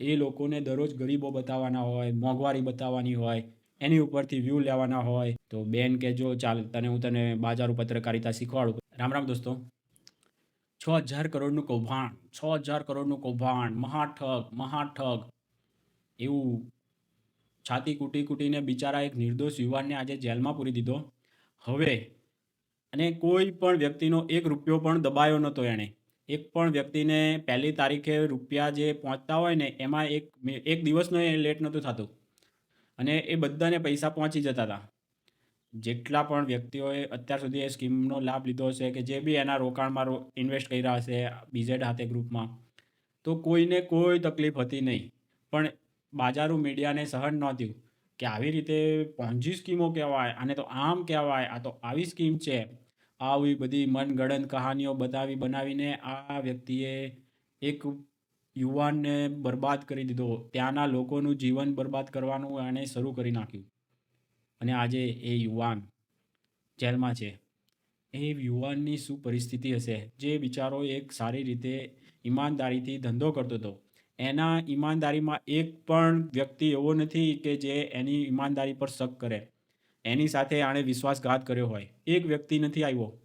એ લોકોને દરરોજ ગરીબો બતાવવાના હોય, મોંઘવારી બતાવવાની હોય, એની ઉપરથી વ્યૂ લેવાના હોય. તો બેન કે જો ચાલ તને હું તને બાજારો પત્રકારિતા શીખવાડું. રામ રામ દોસ્તો. છ હજાર કરોડનું કૌભાંડ, છ હજાર કરોડનું કૌભાંડ, મહાઠગ મહાઠગ. એવું છાતી કૂટી કૂટીને બિચારા એક નિર્દોષ યુવાનને આજે જેલમાં પૂરી દીધો. હવે અને કોઈ પણ વ્યક્તિનો એક રૂપિયો પણ દબાયો નહોતો એણે. એક પણ વ્યક્તિને પહેલી તારીખે રૂપિયા જે પહોંચતા હોય ને, એમાં એક એક દિવસનો એ લેટ નહોતું થતું. અને એ બધાને પૈસા પહોંચી જતા હતા જેટલા પણ વ્યક્તિઓએ અત્યાર સુધી એ સ્કીમનો લાભ લીધો હશે કે જે બી એના રોકાણમાં ઇન્વેસ્ટ કર્યા હશે બીઝેડ હાથે ગ્રુપમાં, તો કોઈને કોઈ તકલીફ હતી નહીં. પણ બાજારું મીડિયાને સહન નહોતું કે આવી રીતે પહોંચી સ્કીમો કહેવાય, આને તો આમ કહેવાય, આ તો આવી સ્કીમ છે. આવી બધી મનગણન કહાનીઓ બતાવી બનાવીને આ વ્યક્તિએ એક યુવાનને બરબાદ કરી દીધો. ત્યાંના લોકોનું જીવન બરબાદ કરવાનું એણે શરૂ કરી નાખ્યું. અને આજે એ યુવાન જેલમાં છે. એ યુવાનની શું પરિસ્થિતિ હશે? જે બિચારો એક સારી રીતે ઈમાનદારીથી ધંધો કરતો હતો. એના ઈમાનદારીમાં એક પણ વ્યક્તિ એવો નથી કે જે એની ઈમાનદારી પર શક કરે. એની સાથે આણે વિશ્વાસઘાત કર્યો હોય. એક વ્યક્તિ નથી આવ્યો.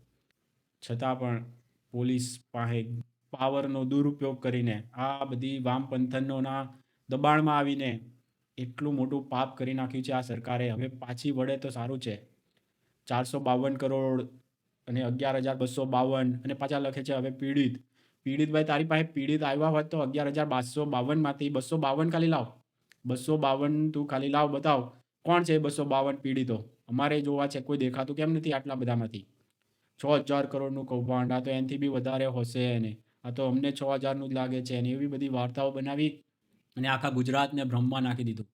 છતાં પણ પોલીસ પાસે પાવરનો દુરુપયોગ કરીને આ બધી વામપંથનોના દબાણમાં આવીને એટલું મોટું પાપ કરી નાખ્યું છે આ સરકારે. હવે પાછી વળે તો સારું છે. ચારસો બાવન કરોડ અને અગિયાર હજાર બસો બાવન અને પાછા લખે છે હવે પીડિત. પીડિત ભાઈ તારી પાસે પીડિત આવ્યા હોત તો અગિયાર હજાર બારસો બાવનમાંથી બસો બાવન ખાલી લાવ. બસો બાવન તું ખાલી લાવ, બતાવ. કોણ છે બસો બાવન પીડિતો? અમારે જોવા છે, કોઈ દેખાતું કેમ નથી આટલા બધામાંથી? છ હજાર કરોડનું કૌભાંડ, આ તો એનાથી બી વધારે હશે એને. આ તો અમને છ હજારનું જ લાગે છે અને એવી બધી વાર્તાઓ બનાવી અને આખા ગુજરાતને ભ્રમમાં નાખી દીધું.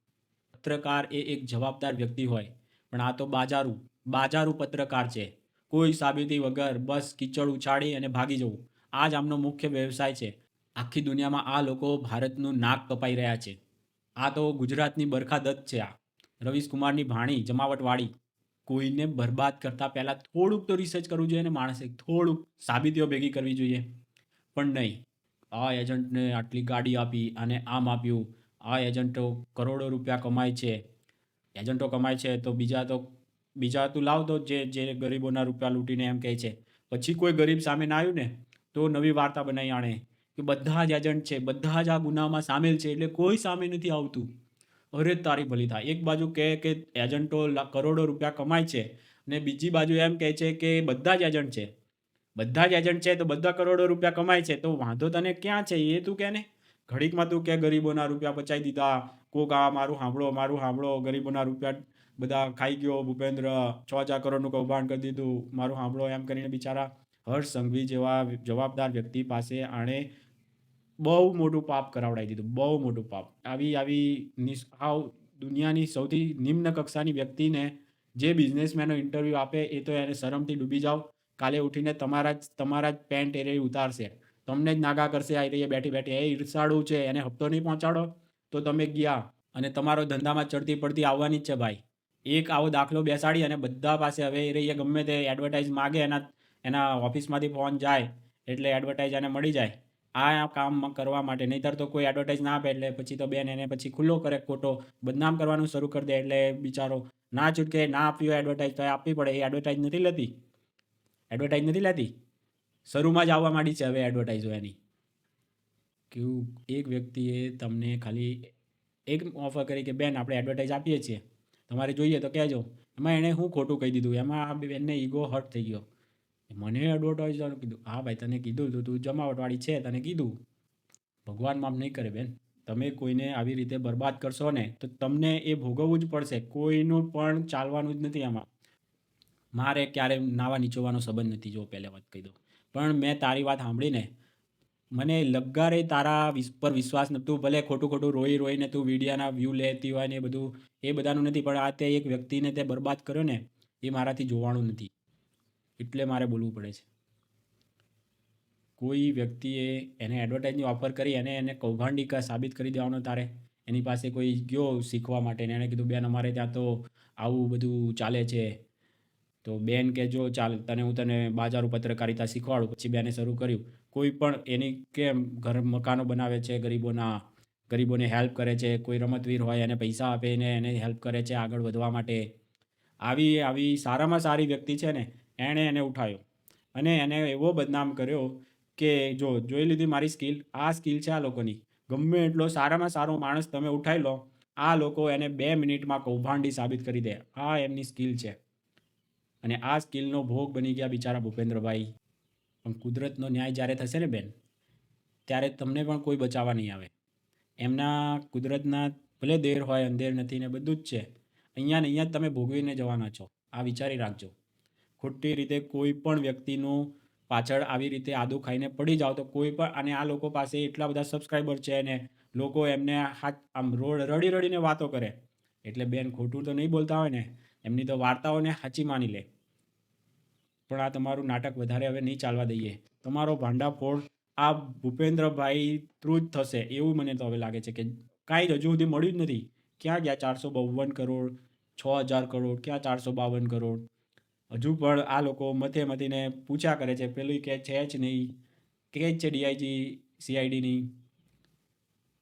પત્રકાર એ એક જવાબદાર વ્યક્તિ હોય, પણ આ તો બાજારું બાજારું પત્રકાર છે. કોઈ સાબિતી વગર બસ કીચડ ઉછાળી અને ભાગી જવું. આ જ આમનો મુખ્ય વ્યવસાય છે. આખી દુનિયામાં આ લોકો ભારતનું નાક કપાઈ રહ્યા છે. આ તો ગુજરાતની બરખાદત છે આ. રવીશ કુમારની ભાણી, જમાવટવાળી, કોઈને બરબાદ કરતાં પહેલાં થોડુંક તો રિસર્ચ કરવું જોઈએ ને માણસે થોડુંક સાબિતીઓ ભેગી કરવી જોઈએ. પણ નહીં. આ એજન્ટને આટલી ગાડી આપી અને આમ આપ્યું. આ એજન્ટો કરોડો રૂપિયા કમાય છે. એજન્ટો કમાય છે તો બીજા તો, બીજા તું લાવ તો જે જે ગરીબોના રૂપિયા લૂંટીને એમ કહે છે. પછી કોઈ ગરીબ સામે ના આવ્યું ને તો નવી વાર્તા બનાવી આણે કે બધા જ એજન્ટ છે, બધા જ આ ગુનામાં સામેલ છે એટલે કોઈ સામે નથી આવતું. અરે તારી ભલી થાય. એક બાજુ કહે કે એજન્ટો કરોડો રૂપિયા કમાય છે ને બીજી બાજુ એમ કહે છે કે બધા જ એજન્ટ છે. બધા જ એજન્ટ છે તો બધા કરોડો રૂપિયા કમાય છે. તો વાંધો તને ક્યાં છે? એ તું કે ને. ઘડીકમાં તું કે ગરીબોના રૂપિયા બચાવી દીધા. કોક આ મારું સાંભળો મારું સાંભળો. ગરીબોના રૂપિયા બધા ખાઈ ગયો. ભૂપેન્દ્ર છ હજાર કરોડનું કૌભાંડ કરી દીધું. મારું સાંભળો. એમ કરીને બિચારા હર્ષ સંઘવી જેવા જવાબદાર વ્યક્તિ પાસે આણે બહુ મોટું પાપ કરાવડાવી દીધું, બહુ મોટું પાપ. આવી આવી આવ દુનિયાની સૌથી નિમ્ન કક્ષાની વ્યક્તિને જે બિઝનેસમેનો ઇન્ટરવ્યૂ આપે, એ તો એને શરમથી ડૂબી જાઓ. કાલે ઉઠીને તમારા જ તમારા જ પેન્ટ એ ઉતારશે. તમને જ નાગા કરશે, આ રહીએ બેઠી બેઠી. એ ઈર્ષાળું છે, એને હપ્તો નહીં પહોંચાડો? તો તમે ગયા અને તમારો ધંધામાં ચડતી પડતી આવવાની જ છે ભાઈ. એક આવો દાખલો બેસાડી અને બધા પાસે હવે એ રહીએ, ગમે તે એડવર્ટાઇઝ માગે, એના એના ઓફિસમાંથી ફોન જાય, એટલે એડવર્ટાઇઝ એને મળી જાય. આ કામ કરવા માટે. નહીંતર તો કોઈ એડવર્ટાઇઝ ના આપે એટલે પછી તો બેન એને પછી ખુલ્લો કરે, ખોટો બદનામ કરવાનું શરૂ કરી દે એટલે બિચારો ના છૂટકે ના આપ્યું એડવર્ટાઇઝ તો આપવી પડે. એ એડવર્ટાઇઝ નથી લેતી. એડવર્ટાઇઝ નથી લેતી. શરૂમાં જ આવવા માંડી છે હવે એડવર્ટાઇઝો એની. કેવું, એક વ્યક્તિએ તમને ખાલી એક ઓફર કરી કે, બેન, આપણે એડવર્ટાઇઝ આપીએ છીએ. તમારે જોઈએ તો કહેજો. એમાં એણે હું ખોટું કહી દીધું? એમાં આ બેનને ઈગો હર્ટ થઈ ગયો. મને એડવર્ટાઇઝવાનું કીધું, હા ભાઈ, તને કીધું તું તું જમાવટવાળી છે, તને કીધું. ભગવાન માફ નહીં કરે બેન. તમે કોઈને આવી રીતે બરબાદ કરશો ને, તો તમને એ ભોગવવું જ પડશે. કોઈનું પણ ચાલવાનું જ નથી આમાં. મારે ક્યારે નાવા નીચોવાનો સંબંધ નથી, જો પહેલે વાત કહી દઉં. પણ મેં તારી વાત સાંભળીને મને લગારે તારા પર વિશ્વાસ નહોતું. ભલે ખોટું ખોટું રોઈ રોઈને તું વિડિયાના વ્યૂ લેતી હોય ને એ બધું, એ બધાનું નથી, પણ આ તે એક વ્યક્તિને તે બરબાદ કર્યો ને, એ મારાથી જોવાનું નથી. એટલે મારે બોલવું પડે છે. કોઈ વ્યક્તિએ એને એડવર્ટાઇઝની ઓફર કરી અને એને કૌભાંડિકા સાબિત કરી દેવાનો તારે, એની પાસે કોઈ ગયો શીખવા માટે એણે કીધું, બેન, અમારે ત્યાં તો આવું બધું ચાલે છે. તો બેન કે, જો, ચાલ, તને હું તને બાજારું પત્રકારિતા શીખવાડું. પછી બેને શરૂ કર્યું. કોઈ પણ એની કેમ ઘર મકાનો બનાવે છે, ગરીબોના, ગરીબોને હેલ્પ કરે છે, કોઈ રમતવીર હોય એને પૈસા આપે એને એને હેલ્પ કરે છે આગળ વધવા માટે. આવી આવી સારામાં સારી વ્યક્તિ છે ને એણે એને ઉઠાવ્યો અને એને એવો બદનામ કર્યો કે જો, જોઈ લીધી મારી સ્કિલ, આ સ્કિલ છે આ લોકોની. ગમે એટલો સારામાં સારો માણસ તમે ઉઠાવી લો, આ લોકો એને બે મિનિટમાં કૌભાંડી સાબિત કરી દે. આ એમની સ્કિલ છે. અને આ સ્કિલનો ભોગ બની ગયા બિચારા ભૂપેન્દ્રભાઈ. પણ કુદરતનો ન્યાય જ્યારે થશે ને બેન, ત્યારે તમને પણ કોઈ બચાવવા નહીં આવે. એમના કુદરતના ભલે દેર હોય, અંધેર નથી ને બધું જ છે. અહીંયા ને અહીંયા તમે ભોગવીને જવાના છો. આ વિચારી રાખજો. ખોટી રીતે કોઈ પણ વ્યક્તિનું પાછળ આવી રીતે આદુ ખાઈને પડી જાઓ તો કોઈ પણ અને આ લોકો પાસે એટલા બધા સબસ્ક્રાઈબર છે ને લોકો એમને હાથ આમ રોડ રડી રડીને વાતો કરે. એટલે બેન ખોટું તો નહીં બોલતા હોય ને, એમની તો વાર્તાઓને સાચી માની લે. પણ આ તમારું નાટક વધારે હવે નહીં ચાલવા દઈએ. તમારો ભાંડાફોડ આ ભૂપેન્દ્રભાઈ થ્રુ જ થશે એવું મને તો હવે લાગે છે કે કાંઈ જ હજુ સુધી મળ્યું જ નથી. ક્યાં ગયા ચારસો બાવન કરોડ, છ હજાર કરોડ, ક્યાં ચારસો બાવન કરોડ? હજુ પણ આ લોકો મથે મથીને પૂછ્યા કરે છે પેલું કે છે જ નહીં, કે જ છે ડીઆઈજી સીઆઈડીની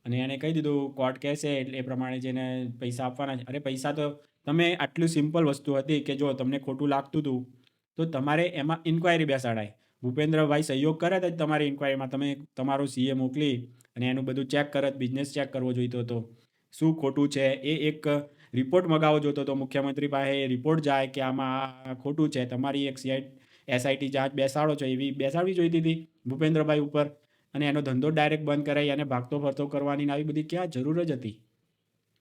અને એને કહી દીધું, કોર્ટ કહેશે એટલે એ પ્રમાણે જેને પૈસા આપવાના છે. અરે પૈસા તો તમે આટલું સિમ્પલ વસ્તુ હતી કે જો તમને ખોટું લાગતું હતું તો તમારે એમાં ઇન્ક્વાયરી બેસાડાય. ભૂપેન્દ્રભાઈ સહયોગ કરે જ તમારી ઇન્ક્વાયરીમાં તમે તમારું સીએ મોકલી અને એનું બધું ચેક કરત બિઝનેસ ચેક કરવો જોઈતો હતો. શું ખોટું છે? એ એક રિપોર્ટ મગાવો જોતો તો મુખ્યમંત્રી પાસે રિપોર્ટ જાય કે આમાં ખોટું છે. તમારી એક સીઆઈ એસઆઈટી જાંચ બેસાડો છો એવી બેસાડવી જોઈતી હતી ભૂપેન્દ્રભાઈ ઉપર અને એનો ધંધો ડાયરેક્ટ બંધ કરાવી અને ભાગતો ફરતો કરવાની આવી બધી ક્યાં જરૂર જ હતી?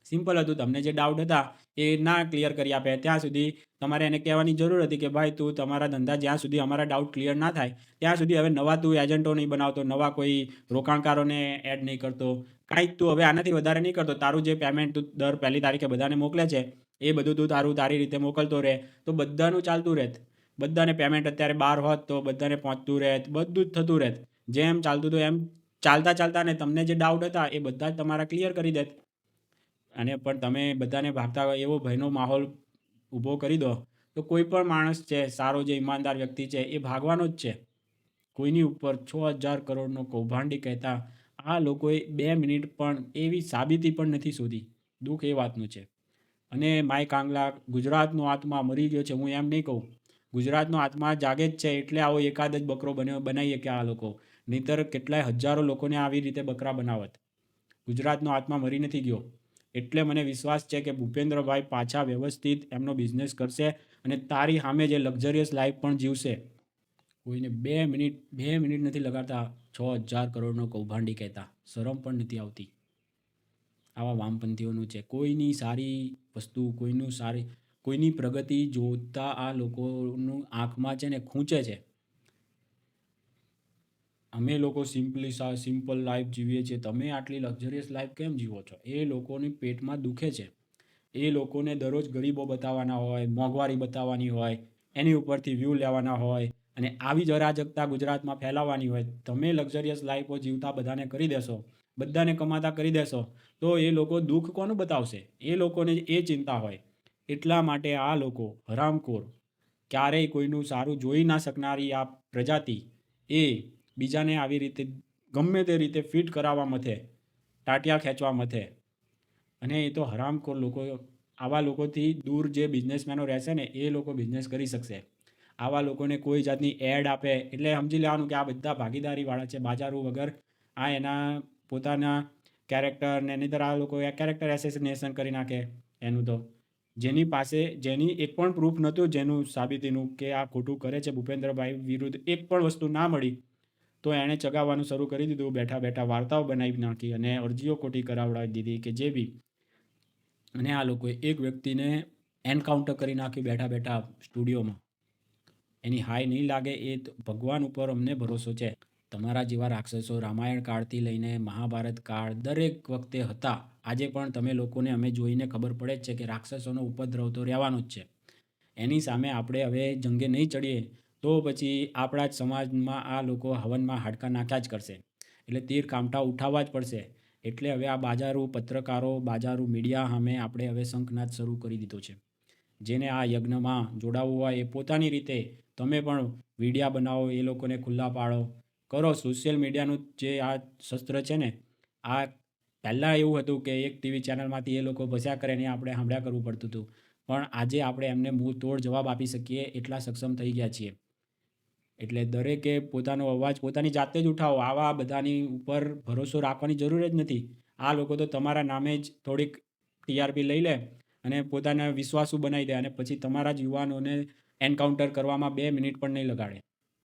સિમ્પલ હતું. તમને જે ડાઉટ હતા, એ ના ક્લિયર કરી આપે. ત્યાં સુધી તમારે એને કહેવાની જરૂર હતી કે, ભાઈ, તું તમારા ધંધા જ્યાં સુધી અમારા ડાઉટ ક્લિયર ના થાય, ત્યાં સુધી હવે નવા તું એજન્ટો નહીં બનાવતો, નવા કોઈ રોકાણકારોને એડ નહીં કરતો. કાંઈ તું હવે આનાથી વધારે નહીં કરતો. તારું જે પેમેન્ટ તું દર પહેલી તારીખે બધાને મોકલે છે, એ બધું તું તારું તારી રીતે મોકલતો રહે. તો બધાનું ચાલતું રહેત. બધાને પેમેન્ટ અત્યારે બહાર હોત તો બધાને પહોંચતું રહેત. બધું જ થતું રહેત. જેમ ચાલતું હતું એમ ચાલતા ચાલતા ને તમને જે ડાઉટ હતા, એ બધા જ તમારા ક્લિયર કરી દેત. અને પણ તમે બધાને ભાગતા હોય એવો ભયનો માહોલ ઊભો કરી દો, તો કોઈ પણ માણસ છે, સારો જે ઈમાનદાર વ્યક્તિ છે, એ ભાગવાનો જ છે. કોઈની ઉપર છ હજાર કરોડનો કૌભાંડી કહેતા આ લોકોએ બે મિનિટ પણ એવી સાબિતી પણ નથી શોધી. દુઃખ એ વાતનું છે. અને માય કાંગલા, ગુજરાતનો આત્મા મરી ગયો છે. હું એમ નહીં કહું. ગુજરાતનો આત્મા જાગે જ છે એટલે આવો એકાદ જ બકરો બન્યો, બનાવીએ કે આ લોકો. નહીતર કેટલાય હજારો લોકોને આવી રીતે બકરા બનાવત. ગુજરાતનો આત્મા મરી નથી ગયો. એટલે મને વિશ્વાસ છે કે ભૂપેન્દ્રભાઈ પાછા વ્યવસ્થિત એમનો બિઝનેસ કરશે અને તારી સામે જે લક્ઝરિયસ લાઈફ પણ જીવશે. કોઈને બે મિનિટ બે મિનિટ નથી લગાડતા, છ હજાર કરોડનો કૌભાંડી કહેતા. શરમ પણ નથી આવતી. આવા વામપંથીઓનું છે. કોઈની સારી વસ્તુ, કોઈનું સારી, કોઈની પ્રગતિ જોતા આ લોકોનું આંખમાં છે ને ખૂંચે છે. અમે લોકો સિમ્પલી સિમ્પલ લાઈફ જીવીએ છીએ. તમે આટલી લક્ઝરિયસ લાઈફ કેમ જીવો છો? એ લોકોની પેટમાં દુખે છે. એ લોકોને દરરોજ ગરીબો બતાવવાના હોય, મોંઘવારી બતાવવાની હોય, એની ઉપરથી વ્યૂ લેવાના હોય અને આવી જ અરાજકતા ગુજરાતમાં ફેલાવવાની હોય. તમે લક્ઝરિયસ લાઈફો જીવતા બધાને કરી દેશો, બધાને કમાતા કરી દેશો, તો એ લોકો દુઃખ કોનું બતાવશે? એ લોકોને એ ચિંતા હોય. એટલા માટે આ લોકો હરામખોર. ક્યારેય કોઈનું સારું જોઈ ના શકનારી આ પ્રજાતિ એ બીજાને આવી રીતે ગમે તે રીતે ફિટ કરાવવા મથે, ટાટિયા ખેંચવા મથે. અને એ તો હરામખોર લોકો, આવા લોકોથી દૂર જે બિઝનેસમેનો રહેશે ને, એ લોકો બિઝનેસ કરી શકશે. આવા લોકોને કોઈ જાતની એડ આપે, એટલે સમજી લેવાનું કે આ બધા ભાગીદારીવાળા છે, બાજારો વગર આ એના પોતાના કેરેક્ટર ને એની આ લોકો કેરેક્ટર એસેસિનેશન કરી નાખે એનું તો. જેની પાસે, જેની એક પણ પ્રૂફ નહોતું, જેનું સાબિતીનું કે આ ખોટું કરે છે ભૂપેન્દ્રભાઈ વિરુદ્ધ, એક પણ વસ્તુ ના મળી. તો એણે ચગાવવાનું શરૂ કરી દીધું. બેઠા બેઠા વાર્તાઓ બનાવી નાખી અને અરજીઓ ખોટી કરાવડાવી દીધી કે જે બી. અને આ લોકોએ એક વ્યક્તિને એન્કાઉન્ટર કરી નાખ્યું બેઠા બેઠા સ્ટુડિયોમાં. એની હાઈ નહીં લાગે એ ભગવાન ઉપર અમને ભરોસો છે. તમારા જેવા રાક્ષસો રામાયણ કાળથી લઈને મહાભારત કાળ દરેક વખતે હતા. આજે પણ તમે લોકોને અમે જોઈને ખબર પડે જ છે કે રાક્ષસોનો ઉપદ્રવ તો રહેવાનો જ છે. એની સામે આપણે હવે જંગે નહીં ચડીએ. તો પછી આપણા જ સમાજમાં આ લોકો હવનમાં હાડકા નાખ્યા જ કરશે. એટલે તીર કામઠા ઉઠાવવા જ પડશે. એટલે હવે આ બાજારો, પત્રકારો, બાજારો, મીડિયા સામે આપણે હવે શંખનાદ શરૂ કરી દીધો છે. જેને આ યજ્ઞમાં જોડાવવું હોય એ પોતાની રીતે તમે પણ વિડીયા બનાવો, એ લોકોને ખુલ્લા પાડો. કરો સોશિયલ મીડિયાનું જે આ શસ્ત્ર છે ને, આ પહેલાં એવું હતું કે એક ટીવી ચેનલમાંથી એ લોકો ભસ્યા કરે ને આપણે સાંભળ્યા કરવું પડતું હતું. પણ આજે આપણે એમને મૂળ તોડ જવાબ આપી શકીએ એટલા સક્ષમ થઈ ગયા છીએ. એટલે દરેકે પોતાનો અવાજ પોતાની જાતે જ ઉઠાવો. આવા બધાની ઉપર ભરોસો રાખવાની જરૂર જ નથી. આ લોકો તો તમારા નામે જ થોડીક ટીઆરપી લઈ લે અને પોતાના વિશ્વાસુ બનાવી દે અને પછી તમારા જ યુવાનોને એન્કાઉન્ટર કરવામાં બે મિનિટ પણ નહીં લગાડે.